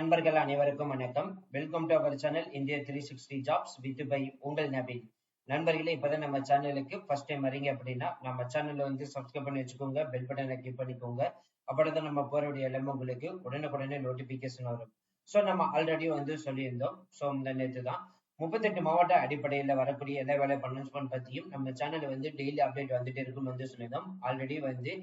நண்பர்கள் அனைவருக்கும் வணக்கம். Welcome to our channel India three sixty jobs with by உங்கள் நபீன் நண்பர்களே இப்பதான் நம்ம சேனலுக்கு ஃபர்ஸ்ட் டைம் வரீங்க அப்படின்னா நம்ம சேனல்ல வந்து சப்ஸ்கிரைப் பண்ணி வச்சுக்கோங்க பெல் பட்டனை கிளிக் பண்ணிக்கோங்க. அப்படிதான் நம்ம போறக்கூடிய எல்லாமே உங்களுக்கு உடனுக்குடனே நோட்டிபிகேஷன் வரும். ஸோ நம்ம ஆல்ரெடி வந்து சொல்லியிருந்தோம். ஸோ இந்த நேற்று தான் முப்பத்தெட்டு மாவட்ட அடிப்படையில் வரக்கூடிய எல்லா வேலை அனௌன்ஸ்மெண்ட் பத்தியும் நம்ம சேனல் வந்து டெய்லி அப்டேட் வந்துட்டு இருக்கும் வந்து சொல்லியிருந்தோம். ஆல்ரெடி வந்து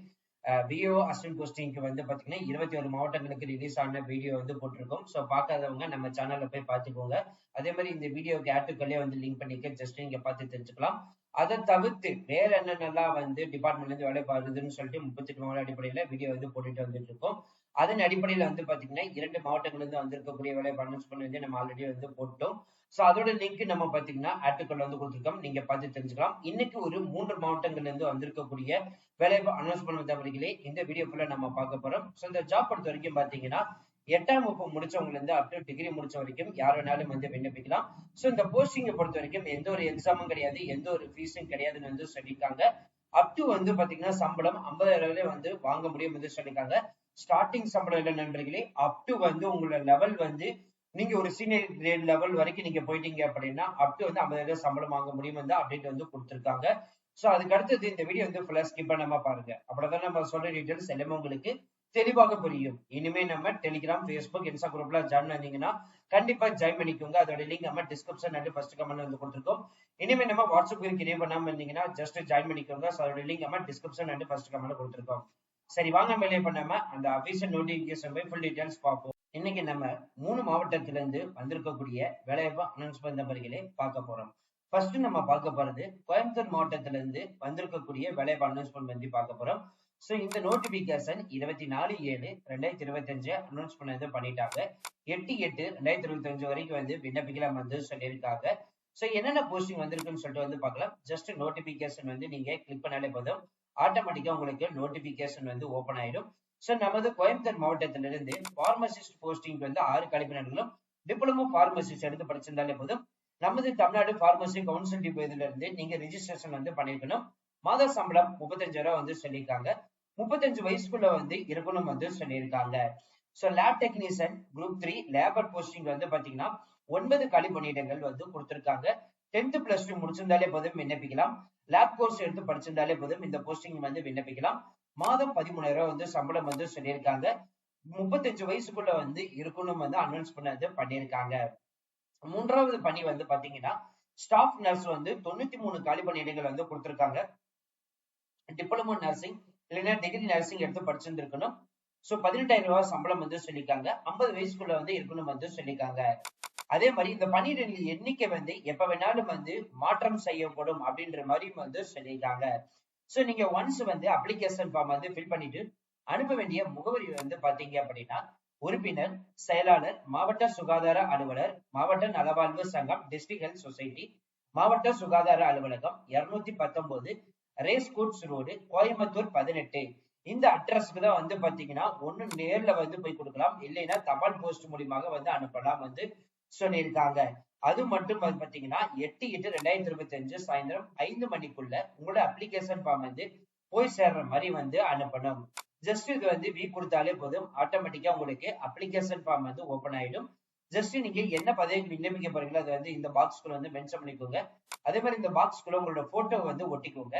விஓ அசிஸ்டன்ட் போஸ்டிங்க்கு வந்து பாத்தீங்கன்னா இருபத்தி ஒரு மாவட்டங்களுக்கு ரிலீஸ் ஆன வீடியோ வந்து போட்டிருக்கோம். ஸோ பார்க்காதவங்க நம்ம சேனல்ல போய் பார்த்துக்கோங்க. அதே மாதிரி இந்த வீடியோக்கு ஆட்டுக்கல்லே வந்து லிங்க் பண்ணிக்க ஜஸ்ட் நீங்க பார்த்து தெரிஞ்சுக்கலாம். அதை தவிர்த்து வேற என்னென்னலாம் வந்து டிபார்ட்மெண்ட்ல இருந்து வேலை பாருதுன்னு சொல்லிட்டு முப்பத்தெட்டு மாவட்ட அடிப்படையில வீடியோ வந்து போட்டுட்டு வந்துட்டு இருக்கோம். அதன் அடிப்படையில வந்து பாத்தீங்கன்னா இரண்டு மாவட்டங்கள்ல இருந்து வந்திருக்கக்கூடிய வேலை அனௌன்ஸ்மெண்ட் வந்து நம்ம ஆல்ரெடி வந்து போட்டோம். ஸோ அதோட லிங்க் நம்ம பாத்தீங்கன்னா ஆட்டுக்கள் வந்து கொடுத்துருக்கோம். நீங்க பார்த்து தெரிஞ்சுக்கலாம். இன்னைக்கு ஒரு மூன்று மாவட்டங்கள்ல இருந்து வந்திருக்கக்கூடிய வேலைவாய்ப்பு அனௌன்ஸ்மெண்ட் வந்தவர்களே இந்த வீடியோ ஃபுல்லா நம்ம பார்க்க போறோம். ஸோ இந்த ஜாப் பொறுத்த வரைக்கும் பாத்தீங்கன்னா எட்டாம் வகுப்பு முடிச்சவங்க இருந்து அப் டு டிகிரி முடிச்ச வரைக்கும் யார் வேணாலும் வந்து விண்ணப்பிக்கலாம். ஸோ இந்த போஸ்டிங்கை பொறுத்த வரைக்கும் எந்த ஒரு எக்ஸாமும் கிடையாது எந்த ஒரு ஃபீஸும் கிடையாதுன்னு வந்து சொல்லியிருக்காங்க. அப் டு வந்து பாத்தீங்கன்னா சம்பளம் ஐம்பதாயிரம் வந்து வாங்க முடியும் வந்து சொல்லியிருக்காங்க. ஸ்டார்டிங் சம்பளம் இல்லை நண்பர்களே அப் டு வந்து உங்களோட லெவல் வந்து நீங்க ஒரு சீனியர் கிரேட் லெவல் வரைக்கும் நீங்க போயிட்டீங்க அப்படின்னா அப் டு வந்து ஐம்பதாயிரம் சம்பளம் வாங்க முடியும் வந்து அப்டேட் வந்து கொடுத்துருக்காங்க. ஸோ அதுக்கு அடுத்தது இந்த வீடியோ வந்து ஃபுல்லா ஸ்கிப் பண்ணாம பாருங்க. அப்படிதான் நம்ம சொல்ற டீடைல்ஸ் எல்லாமே உங்களுக்கு தெளிவாக புரியும். இனிமே நம்ம டெலிகிராம் ஃபேஸ்புக் இன்ஸ்டா குரூப்ல ஜாயின் பண்ணீங்கன்னா கண்டிப்பா ஜாயின் பண்ணிக்கோங்க. அதோட லிங்க் நம்ம டிஸ்கிரிப்ஷன் அண்ட் ஃபர்ஸ்ட் கமெண்ட் வந்து கொடுத்துருக்கோம். இனிமே நம்ம வாட்ஸ்அப் குரூப் கிரியேட் பண்ணாம இருந்தீங்கன்னா ஜஸ்ட் ஜாயின் பண்ணிக்கோங்க. ஸோ அதோட லிங்க் நம்ம டிஸ்கிரிப்ஷன் அண்ட் ஃபர்ஸ்ட் கமெண்ட் கொடுத்துருக்கோம். சரி வாங்க மேலே பண்ணாம அந்த அபிஷியல் நோட்டிபிகேஷன் போய் ஃபுல் டீடைல்ஸ் பார்ப்போம். இன்னைக்கு நம்ம மூணு மாவட்டத்தில இருந்து வந்திருக்கக்கூடிய வேலைவாய்ப்பு அனௌன்ஸ்மெண்ட் நபர்களே பார்க்க போறோம். ஃபர்ஸ்ட் நம்ம பார்க்க போறது கோயம்புத்தூர் மாவட்டத்துல இருந்து வந்திருக்கக்கூடிய வேலைவாய்ப்பு அனௌன்ஸ்மெண்ட் பத்தி பார்க்க போறோம். ஸோ இந்த நோட்டிபிகேஷன் இருபத்தி நாலு ஏழு ரெண்டாயிரத்தி இருபத்தி அஞ்சு அனௌன்ஸ்மெண்ட் வந்து பண்ணிட்டாங்க. எட்டு எட்டு ரெண்டாயிரத்தி இருபத்தி அஞ்சு வரைக்கும் வந்து விண்ணப்பிக்கலாம் வந்து சொல்லியிருக்காங்க. ஸோ என்னென்ன போஸ்டிங் வந்திருக்குன்னு சொல்லிட்டு வந்து பார்க்கலாம். ஜஸ்ட் நோட்டிபிகேஷன் வந்து நீங்க கிளிக் பண்ணாலே போதும். ஆட்டோமேட்டிக்கா உங்களுக்கு நோட்டிபிகேஷன் வந்து ஓப்பன் ஆயிடும். ஸோ நமது கோயம்புத்தூர் மாவட்டத்திலிருந்து பார்மசிஸ்ட் போஸ்டிங் வந்து ஆறு கலைப்பினர்களும் டிப்ளமோ பார்மசிஸ்ட் எடுத்து படிச்சிருந்தாலே போதும். நமது தமிழ்நாடு பார்மசி கவுன்சில் இதுல இருந்து நீங்க ரிஜிஸ்ட்ரேஷன் வந்து பண்ணிருக்கணும். மாத சம்பளம் முப்பத்தஞ்சு ரூபா வந்து சொல்லியிருக்காங்க. முப்பத்தஞ்சு வயசுக்குள்ள வந்து இருக்கணும் வந்து சொல்லியிருக்காங்க. So lab technician group three labour posting வந்து பாத்தீங்கன்னா ஒன்பது காலி பணியிடங்கள் வந்து கொடுத்திருக்காங்க. டென்த் பிளஸ் டூ முடிச்சிருந்தாலே போதும் விண்ணப்பிக்கலாம். லேப் கோர்ஸ் எடுத்து படிச்சிருந்தாலே போதும் இந்த போஸ்டிங் வந்து விண்ணப்பிக்கலாம். மாதம் பதிமூணாயிரம் ரூபாய் வந்து சம்பளம் வந்து சொல்லியிருக்காங்க. முப்பத்தஞ்சு வயசுக்குள்ள வந்து இருக்கணும் வந்து அனௌன்ஸ் பண்ணது பண்ணியிருக்காங்க. மூன்றாவது பணி வந்து பாத்தீங்கன்னா ஸ்டாஃப் நர்ஸ் வந்து தொண்ணூத்தி மூணு காலி பணியிடங்கள் வந்து கொடுத்திருக்காங்க. டிப்ளமோ நர்சிங் இல்லைன்னா டிகிரி நர்சிங் எடுத்து படிச்சிருந்துருக்கணும். ஸோ பதினெட்டாயிரம் ரூபாய் சம்பளம் வந்து சொல்லியிருக்காங்க. ஐம்பது வயசுக்குள்ள வந்து இருக்கணும் வந்து சொல்லியிருக்காங்க. அதே மாதிரி இந்த பன்னிரெண்டு எண்ணிக்கை வந்து எப்ப வேணாலும் வந்து மாற்றம் செய்யப்படும் அப்படின்ற மாதிரி வந்து சொல்லியிருக்காங்க. சோ நீங்க ஒன்ஸ் வந்து அப்ளிகேஷன் ஃபார்ம் வந்து ஃபில் பண்ணிட்டு அனுப்ப வேண்டிய முகவரி வந்து பாத்தீங்க அப்படின்னா உறுப்பினர் செயலாளர் மாவட்ட சுகாதார அலுவலர் மாவட்ட நலவாழ்வு சங்கம் டிஸ்ட்ரிக்ட் ஹெல்த் சொசைட்டி மாவட்ட சுகாதார அலுவலகம் இருநூத்தி பத்தொன்பது ரேஸ் கோட்ஸ் ரோடு கோயம்புத்தூர் பதினெட்டு. இந்த அட்ரஸ்க்கு தான் வந்து பாத்தீங்கன்னா ஒன்னு நேர்ல வந்து போய் கொடுக்கலாம். இல்லைன்னா தபால் போஸ்ட் மூலியமாக வந்து அனுப்பலாம் வந்து சொல்லியிருக்காங்க. அது மட்டும் பாத்தீங்கன்னா எட்டு எட்டு ரெண்டாயிரத்தி இருபத்தி அஞ்சு சாயந்தரம் ஐந்து மணிக்குள்ள உங்களோட அப்ளிகேஷன் ஃபார்ம் வந்து போய் சேர்ற மாதிரி வந்து அனுப்பணும். ஜஸ்ட் இது வந்து வீ கொடுத்தாலே போதும். ஆட்டோமேட்டிக்கா உங்களுக்கு அப்ளிகேஷன் ஃபார்ம் வந்து ஓப்பன் ஆயிடும். ஜஸ்ட் நீங்க என்ன பதவிக்கு விண்ணப்பிக்க போறீங்களோ அதை வந்து இந்த பாக்ஸ்குள்ள வந்து மென்ஷன் பண்ணிக்கோங்க. அதே மாதிரி இந்த பாக்ஸ்குள்ள உங்களோட போட்டோ வந்து ஒட்டிக்கோங்க.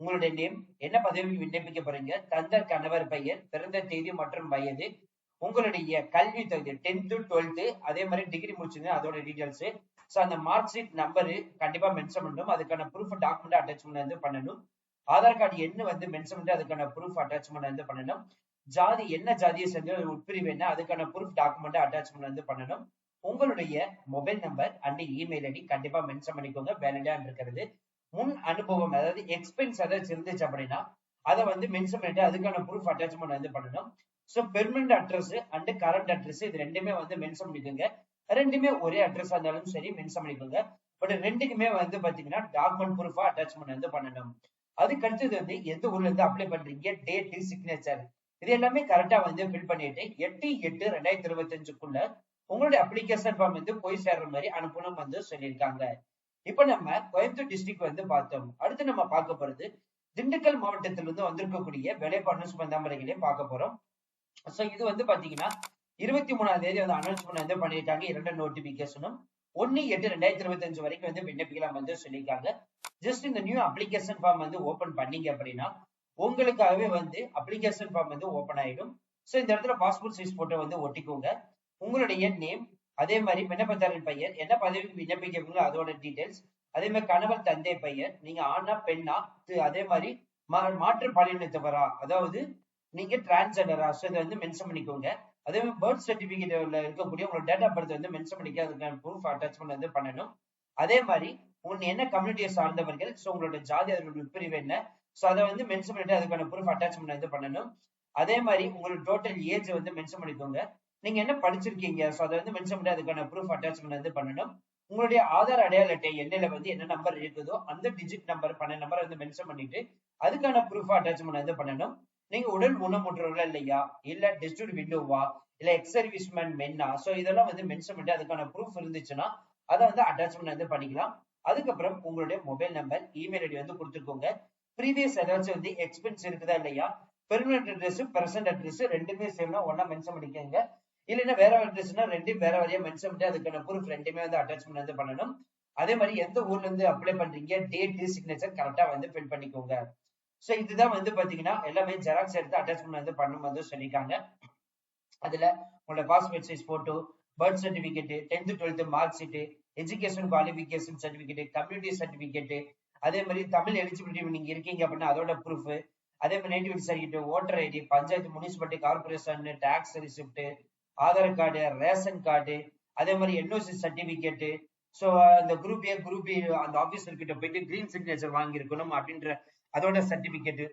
உங்களுடைய நேம் என்ன பதவிக்கு விண்ணப்பிக்க போறீங்க? தந்த கணவர் பெயர் பிறந்த தேதி மற்றும் வயது உங்களுடைய கல்வி தகுதி டென்த்து டுவெல்த்து அதே மாதிரி டிகிரி முடிச்சிருந்தா அதோட டீடைல்ஸ் ஸோ அந்த மார்க் ஷீட் நம்பரு கண்டிப்பா மென்ஷன் பண்ணணும். அதுக்கான ப்ரூஃப் டாக்குமெண்ட் அட்டாச்மெண்ட் வந்து பண்ணணும். ஆதார் கார்டு என்ன வந்து மென்ஷன் பண்ணி அதுக்கான ப்ரூஃப் அட்டாச்மெண்ட் வந்து பண்ணணும். ஜாதி என்ன ஜாதியை சேர்ந்து உட்பிரிவு என்ன அதுக்கான ப்ரூஃப் டாக்குமெண்ட் அட்டாச்மெண்ட் வந்து பண்ணணும். உங்களுடைய mobile number and email ID கண்டிப்பா மென்ஷன் பண்ணிக்கோங்க. வேலிடா இருக்கிறது. முன் அனுபவம் அதாவது எக்ஸ்பென்ஸ் ஏதாச்சும் இருந்துச்சு அப்படின்னா அதை வந்து மென்ஷன் பண்ணிட்டு அதுக்கான ப்ரூஃப் அட்டாச்மெண்ட் வந்து பண்ணணும். So permanent address and current address இது ரெண்டுமே வந்து மென்ஷன் பண்ணிக்கோங்க. ரெண்டுமே ஒரே அட்ரஸா இருந்தாலும் சரி மென்ஷன் பண்ணிக்கோங்க. பட் ரெண்டுக்குமே வந்து பாத்தீங்கன்னா டாக்குமெண்ட் ப்ரூஃபா அட்டாச்மெண்ட் வந்து பண்ணணும். அதுக்கு அடுத்தது வந்து எந்த ஊர்ல இருந்து அப்ளை பண்றீங்க? டேட் சிக்னேச்சர் இது எல்லாமே கரெக்டா வந்து ஃபில் பண்ணிட்டு எட்டு எட்டு ரெண்டாயிரத்தி இருபத்தி அஞ்சுக்குள்ள உங்களுடைய அப்ளிகேஷன் ஃபார்ம் வந்து போய் சேர்ற மாதிரி அனுப்பணும் வந்து சொல்லியிருக்காங்க. இப்ப நம்ம கோயம்புத்தூர் டிஸ்ட்ரிக்ட் வந்து பார்த்தோம். அடுத்து நம்ம பார்க்க போறது திண்டுக்கல் மாவட்டத்திலிருந்து வந்திருக்கக்கூடிய வேலைப்பாடு சம்பந்தமரைகளையும் பார்க்க போறோம். சோ இது வந்து பாத்தீங்கன்னா இருபத்தி மூணாம் தேதி வந்து அனௌன்ஸ்மெண்ட் வந்து பண்ணிட்டாங்க. இரண்டு நோட்டிபிகேஷனும் ஒன்னு எட்டு ரெண்டாயிரத்தி இருபத்தி அஞ்சு வரைக்கும் வந்து விண்ணப்பிக்கலாம் வந்து சொல்லியிருக்காங்க. ஜஸ்ட் இந்த நியூ அப்ளிகேஷன் ஃபார்ம் வந்து ஓபன் பண்ணீங்க அப்படின்னா உங்களுக்காகவே வந்து அப்ளிகேஷன் ஃபார்ம் வந்து ஓபன் ஆயிடும். ஸோ இந்த இடத்துல பாஸ்போர்ட் சைஸ் போட்டோ வந்து ஒட்டிக்கோங்க. உங்களுடைய நேம் அதே மாதிரி விண்ணப்பத்தாரின் பெயர் என்ன பதவிக்கு விண்ணப்பிக்கிறீங்களோ அதோட டீடைல்ஸ் அதே மாதிரி கணவர் தந்தை பெயர் நீங்க ஆனா பெண்ணா அதே மாதிரி மா- மாற்று பாலினத்தவரா அதாவது நீங்க டிரான்ஸ்ஜெண்டரா ஸோ இதை வந்து மென்ஷன் பண்ணிக்கோங்க. அதே மாதிரி பர்த் சர்டிபிகேட்ல இருக்கக்கூடிய உங்களோட டேட் ஆஃப் பர்த் வந்து மென்ஷன் பண்ணிக்க அதுக்கான ப்ரூஃப் அட்டாச்மெண்ட் வந்து பண்ணணும். அதே மாதிரி உன் என்ன கம்யூனிட்டியை சார்ந்தவர்கள் ஸோ உங்களோட ஜாதி அதோட பிரிவு என்ன? ஸோ அதை வந்து மென்ஷன் பண்ணிட்டு அதுக்கான ப்ரூஃப் அட்டாச்மெண்ட் வந்து பண்ணணும். அதே மாதிரி உங்களோட டோட்டல் ஏஜ் வந்து மென்ஷன் பண்ணிக்கோங்க. நீங்க என்ன படிச்சிருக்கீங்க? ஸோ அதை வந்து மென்ஷன் பண்ணி அதுக்கான ப்ரூஃப் அட்டாச்மெண்ட் வந்து பண்ணணும். உங்களுடைய ஆதார் அடையாள அட்டை எண்ணில வந்து என்ன நம்பர் இருக்குதோ அந்த டிஜிட் நம்பர் பன்னெண்டு நம்பர் வந்து மென்ஷன் பண்ணிட்டு அதுக்கான ப்ரூஃப் அட்டாச்மெண்ட் வந்து பண்ணணும். நீங்க உடல் ஊனமுற்றவர்களா இல்லையா? இல்ல டெஸ்டூட் விண்டோவா இல்ல எக்ஸ் சர்வீஸ்மேன் மென்னா சோ இதெல்லாம் வந்து மென்ஷன் பண்ணி அதுக்கான ப்ரூஃப் இருந்துச்சுன்னா அதை வந்து அட்டாச்மெண்ட் வந்து பண்ணிக்கலாம். அதுக்கப்புறம் உங்களுடைய மொபைல் நம்பர் இமெயில் ஐடி வந்து கொடுத்துருக்கோங்க ப்ரீவியஸ் ஏதாச்சும் வந்து எக்ஸ்பென்ஸ் இருக்குதா இல்லையா? பெர்மனன்ட் அட்ரஸ் பிரசன்ட் அட்ரஸ் ரெண்டுமே சேம்னா ஒன்னா மென்ஷன் பண்ணிக்கோங்க. இல்லைன்னா வேற அட்ரஸ்னா ரெண்டும் வேற வழியா மென்ஷன் பண்ணி அதுக்கான ப்ரூஃப் ரெண்டுமே வந்து அட்டாச்மெண்ட் வந்து பண்ணணும். அதே மாதிரி எந்த ஊர்ல இருந்து அப்ளை பண்றீங்க? டேட் சிக்னேச்சர் கரெக்டா வந்து ஃபில் பண்ணிக்கோங்க. சோ இதுதான் வந்து பாத்தீங்கன்னா எல்லாமே ஜெராக்ஸ் எடுத்து அட்டாச்மெண்ட் வந்து பண்ணும்போது சொல்லியிருக்காங்க. அதுல உங்களோட passport size photo birth certificate tenth twelfth mark sheet education qualification certificate community certificate அதே மாதிரி தமிழ் எலிஜிபிலிட்டி நீங்க இருக்கீங்க அப்படின்னா அதோட ப்ரூஃப் அதே மாதிரி nativity certificate voter ID panchayat municipality corporation tax receipt Aadhaar card ration card அதே மாதிரி என்ஓசி சர்டிபிகேட் ஸோ அந்த குரூப் ஏ குரூப் அந்த ஆபீசர் கிட்ட போயிட்டு கிரீன் சிக்னேச்சர் வாங்கியிருக்கணும் அப்படின்ற அதோட சர்டிபிகேட்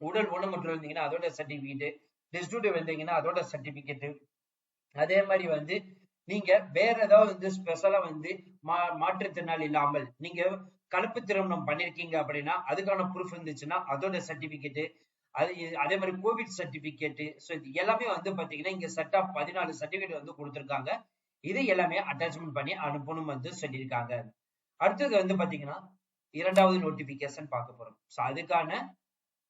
உடல் ஊனமுற்று இருந்தீங்கன்னா அதோட சர்டிபிகேட் டிஸ்ட்ரிபியூட் வந்தீங்கன்னா அதோட சர்டிபிகேட் அதே மாதிரி வந்து நீங்க வேற ஏதாவது வந்து ஸ்பெஷலா வந்து மா மாற்றுத்திறனாளி இல்லாமல் நீங்க கலப்பு திருமணம் பண்ணிருக்கீங்க அப்படின்னா அதுக்கான ப்ரூஃப் இருந்துச்சுன்னா அதோட சர்டிபிகேட் அது அதே மாதிரி கோவிட் சர்டிபிகேட் ஸோ இது எல்லாமே வந்து பாத்தீங்கன்னா இங்க செட் ஆஃப் பதினாலு சர்டிபிகேட் வந்து கொடுத்துருக்காங்க. இது எல்லாமே அட்டாச்மெண்ட் பண்ணி அனுப்பணும் வந்து சொல்லியிருக்காங்க. அடுத்தது வந்து பாத்தீங்கன்னா இரண்டாவது நோட்டிபிகேஷன் பார்க்க போறோம். ஸோ அதுக்கான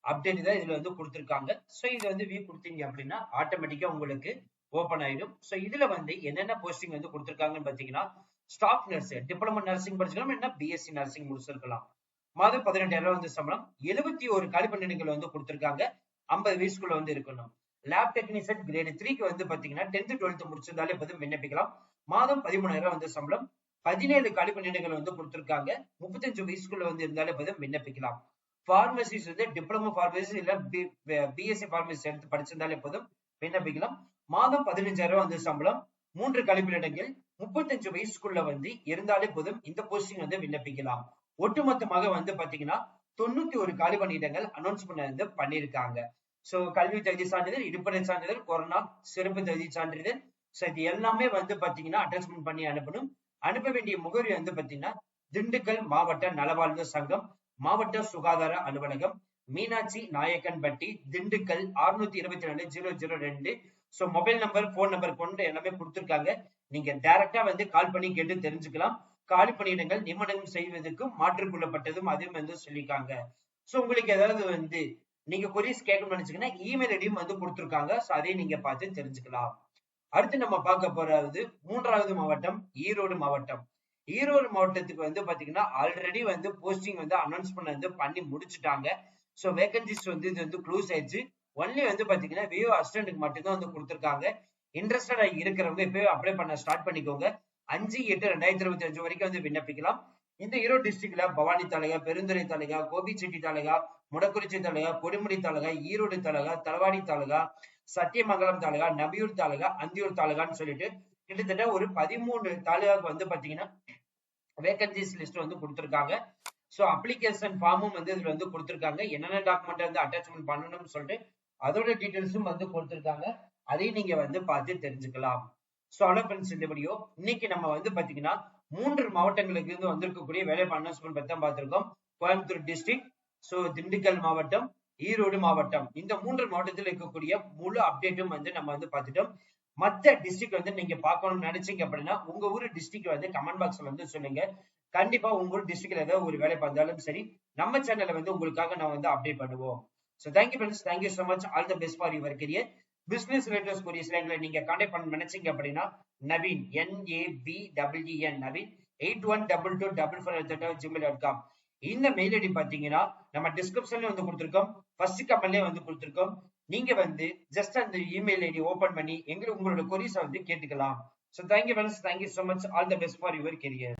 அப்டேட் தான் இதுல வந்து கொடுத்துருக்காங்க. ஸோ இதை வந்து வியூ கொடுத்தீங்க அப்படின்னா ஆட்டோமேட்டிக்கா உங்களுக்கு ஓப்பன் ஆயிடும். ஸோ இதுல வந்து என்னென்ன போஸ்டிங் வந்து கொடுத்துருக்காங்கன்னு பாத்தீங்கன்னா ஸ்டாஃப் நர்ஸ் டிப்ளமோ நர்சிங் படிச்சுக்கலாம் என்ன பிஎஸ்சி நர்சிங் முடிச்சிருக்கலாம். மாதம் பதினெட்டாயிரம் வந்து சம்பளம். எழுபத்தி ஒரு காலிப்பணிகள் வந்து கொடுத்துருக்காங்க. ஐம்பது வயசுக்குள்ள வந்து இருக்கணும். லேப் டெக்னீஷியன் கிரேட் த்ரீக்கு வந்து பாத்தீங்கன்னா டென்த் டுவெல்த் முடிச்சிருந்தாலே போதும் விண்ணப்பிக்கலாம். மாதம் பதிமூணாயிரம் வந்து சம்பளம். பதினேழு காலிப்பணிகள் வந்து கொடுத்துருக்காங்க. முப்பத்தஞ்சு வயசுக்குள்ள வந்து இருந்தாலே போதும் விண்ணப்பிக்கலாம். ஃபார்மசிஸ் வந்து டிப்ளமோ பார்மசி இல்ல பிஎஸ்சி பார்மசி எடுத்து படிச்சிருந்தாலே போதும் விண்ணப்பிக்கலாம். மாதம் பதினஞ்சாயிரம் வந்து சம்பளம். மூன்று கல்வியிடங்கள் முப்பத்தஞ்சு வயசுக்குள்ள வந்து இருந்தாலே போதும் இந்த போஸ்டிங் வந்து விண்ணப்பிக்கலாம். ஒட்டுமொத்தமாக வந்து பாத்தீங்கன்னா தொண்ணூத்தி ஒரு காலி பணியிடங்கள் அனௌன்ஸ் பண்ண வந்து பண்ணியிருக்காங்க சோ கல்வி தகுதி சான்றிதழ் இடுப்படை சான்றிதழ் கொரோனா சிறப்பு தகுதி சான்றிதழ். சோ இது எல்லாமே வந்து பாத்தீங்கன்னா அட்டாச்மெண்ட் பண்ணி அனுப்பணும். அனுப்ப வேண்டிய முகவரி வந்து பாத்தீங்கன்னா திண்டுக்கல் மாவட்ட நலவாழ்வு சங்கம் மாவட்ட சுகாதார அலுவலகம் மீனாட்சி நாயக்கன்பட்டி திண்டுக்கல் அறுநூத்தி இருபத்தி நாலு ஜீரோ ஜீரோ ரெண்டு. So mobile number phone number கொண்டு எல்லாமே கொடுத்துருக்காங்க. நீங்க டைரக்டா வந்து கால் பண்ணி கேட்டு தெரிஞ்சுக்கலாம். காலி பணியிடங்கள் நியமனம் செய்வதற்கு மாற்றிக்கொள்ளப்பட்டதும் அதுவும் வந்து சொல்லியிருக்காங்க. சோ உங்களுக்கு ஏதாவது வந்து நீங்க கொரிஸ் கேட்கணும்னு நினைச்சீங்கன்னா இமெயில் ஐடியும் வந்து கொடுத்துருக்காங்க. சோ அதையும் நீங்க பார்த்து தெரிஞ்சுக்கலாம். அடுத்து நம்ம பார்க்க போறது மூன்றாவது மாவட்டம் ஈரோடு மாவட்டம். ஈரோடு மாவட்டத்துக்கு வந்து பாத்தீங்கன்னா ஆல்ரெடி வந்து போஸ்டிங் வந்து அனௌன்ஸ் பண்ண வந்து பண்ணி முடிச்சுட்டாங்க. சோ வேகன்சிஸ் வந்து இது வந்து க்ளோஸ் ஆயிடுச்சு. ஒன்லி வந்து பாத்தீங்கன்னா வியூ அசிஸ்டன்ட்டுக்கு மட்டும்தான் வந்து கொடுத்துருக்காங்க. இன்ட்ரெஸ்டடா இருக்கிறவங்க இப்பவே அப்ளை பண்ண ஸ்டார்ட் பண்ணிக்கோங்க. அஞ்சு எட்டு ரெண்டாயிரத்தி இருபத்தி அஞ்சு வரைக்கும் வந்து விண்ணப்பிக்கலாம். இந்த ஈரோடு டிஸ்ட்ரிக்ட்ல பவானி தாலுகா பெருந்துறை தாலுகா கோபிச்செட்டி தாலுகா முடக்குறிச்சி தலைகா கொடுமுடி தாலுகா ஈரோடு தாலுகா தலவாடி தாலுகா சத்தியமங்கலம் தாலுகா நபியூர் தாலுகா அந்தியூர் தாலுகான்னு சொல்லிட்டு கிட்டத்தட்ட ஒரு பதிமூணு தாலுகாவுக்கு வந்து பாத்தீங்கன்னா வேகன்சிஸ் லிஸ்ட் வந்து கொடுத்துருக்காங்க. ஸோ அப்ளிகேஷன் ஃபார்மும் வந்து இதுல வந்து கொடுத்துருக்காங்க. என்னென்ன டாக்குமெண்ட் வந்து அட்டாச்மெண்ட் பண்ணணும்னு சொல்லிட்டு அதோட டீட்டெயில்ஸும் வந்து கொடுத்துருக்காங்க. அதையும் நீங்க வந்து பார்த்து தெரிஞ்சுக்கலாம். ஸோ அவ்வளோ ஃப்ரெண்ட்ஸ் இந்த வீடியோ இன்னைக்கு நம்ம வந்து பாத்தீங்கன்னா மூன்று மாவட்டங்களுக்கு இருந்து வந்திருக்கக்கூடிய வேலை அனௌன்ஸ்மெண்ட் பத்தி தான் பார்த்திருக்கோம். கோயம்புத்தூர் டிஸ்ட்ரிக்ட் ஸோ திண்டுக்கல் மாவட்டம் ஈரோடு மாவட்டம். இந்த மூன்று மாவட்டத்தில் இருக்கக்கூடிய முழு அப்டேட்டும் வந்து நம்ம வந்து பார்த்துட்டோம். மத்த டிஸ்ட்ரிக்ட் வந்து நீங்க பார்க்கணும்னு நினைச்சீங்க அப்படின்னா உங்க ஊர் டிஸ்ட்ரிக்ட் வந்து கமெண்ட் பாக்ஸ்ல வந்து சொல்லுங்க. கண்டிப்பா உங்க ஊர் டிஸ்ட்ரிக்ட்ல ஏதாவது ஒரு வேலை பார்த்தாலும் சரி நம்ம சேனல்ல வந்து உங்களுக்காக நான் வந்து அப்டேட் பண்ணுவோம். So thank you friends thank you so much all the best for your career business related கொரிஸ்ல எங்களை நீங்க கான்டாக்ட் பண்ண நினைச்சீங்க அப்படின்னா Naveen N A B W N Naveen eight one double two double four Gmail dot com இந்த mail ID பாத்தீங்கன்னா நம்ம டிஸ்கிரிப்ஷன்ல வந்து கொடுத்துருக்கோம். ஃபர்ஸ்ட் கமெண்ட்லயே வந்து கொடுத்துருக்கோம். நீங்க வந்து ஜஸ்ட் அந்த இமெயில் ஐடி ஓபன் பண்ணி எங்களுக்கு உங்களோட கொரிஸை வந்து கேட்டுக்கலாம். So thank you friends thank you so much all the best for your career